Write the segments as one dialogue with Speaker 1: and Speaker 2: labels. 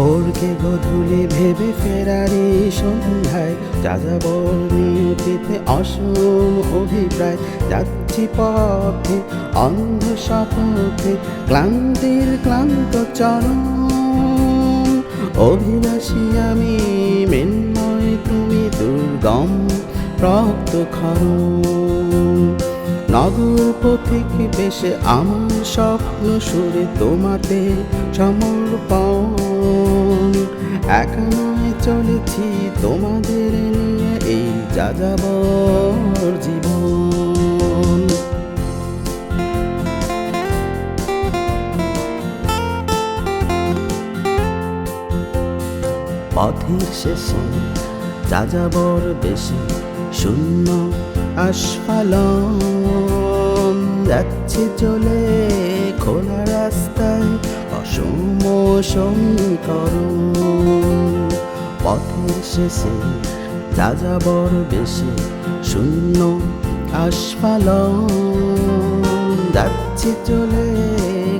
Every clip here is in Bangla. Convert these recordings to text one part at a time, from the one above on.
Speaker 1: ভোরকে গধূলি ভেবে ফেরারি সন্ধ্যায় যা যাযাবর নিয়তিতে অসম অভিপ্রায়। যাচ্ছি পথে, অন্ধ শপথে ক্লান্তির ক্লান্ত চরণ। অভিলাষী আমি, মৃন্ময় তুমি দুর্গম, রক্ত খরণ। নগর পথিক বেশে আমার স্বপ্ন সুরে তোমাতে সমর্পণ। একা চলেছি তোমাদের নিয়ে এই যাযাবর জীবন। পথের শেষে যাযাবর বেশি শূন্য আস্ফালন। যাচ্ছে চলে খোলা রাস্তায় অসম সমীকরণ পথের শেষে যাযাবর বেশি শূন্য আস্ফালন যাচ্ছে চলে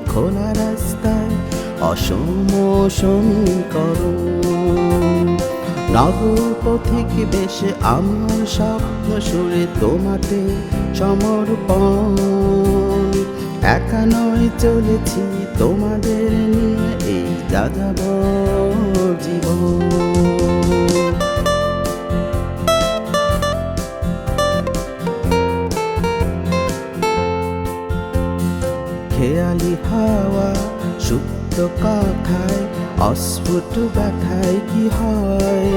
Speaker 1: খোলা রাস্তায় অসম সমীকরণ নগর পথিক বেশে আমার স্বপ্ন সুরে তোমাতে সমর্পণ। একা নয় চলেছি তোমাদের নিয়ে এই যাযাবর জীবন। খেয়ালি হাওয়া, সুপ্ত কথায়, অস্ফুট ব্যথায় কি হয়?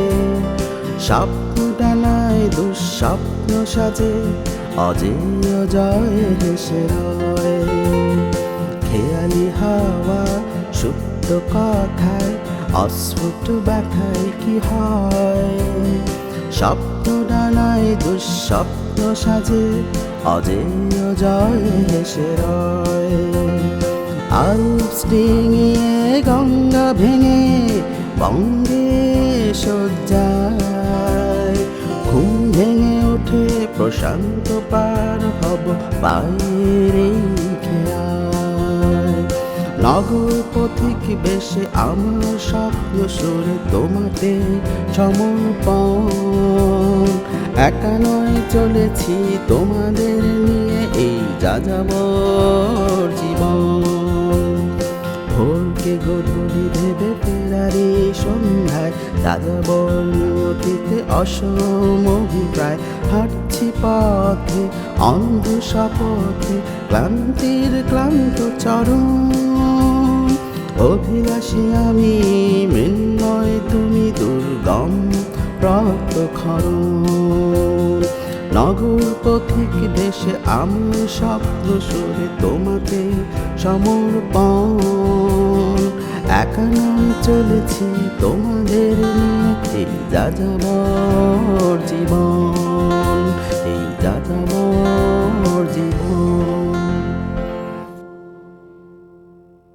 Speaker 1: স্বপ্ন ডানায় দুঃস্বপ্ন সাজে, অজেয় জয় হেসে রয়। খেয়ালি হাওয়া, সুপ্ত কথায়, অস্ফুট ব্যথায় কি হয়? স্বপ্ন ডানায় দুঃস্বপ্ন সাজে, অজেয় জয় হেসে রয়। গঙ্গা ভেঙে বঙ্গে সজ্জায় ঘুম ভেঙে ওঠে প্রশান্ত পার হব খেয়ায় নগর পথিক বেশে আমার স্বপ্ন সুরে তোমাতে সমর্পণ। একা নয় চলেছি তোমাদের নিয়ে এই যাযাবর জীবন। ভোরকে গধূলি ভেবে ফেরারি সন্ধ্যায় যাযাবর নিয়তিতে অসম অভিপ্রায়। হাঁটছি পথে, অন্ধ শপথে, ক্লান্তির ক্লান্ত চরণ অভিলাষী আমি মৃন্ময় তুমি দুর্গম রক্ত খরণ। নগর পথিক দেশে আমার স্বপ্ন সুরে তোমাতে সমর্পণ। একা নয় চলেছি তোমাদের নিয়ে এই যাযাবর জীবন। এই যাযাবর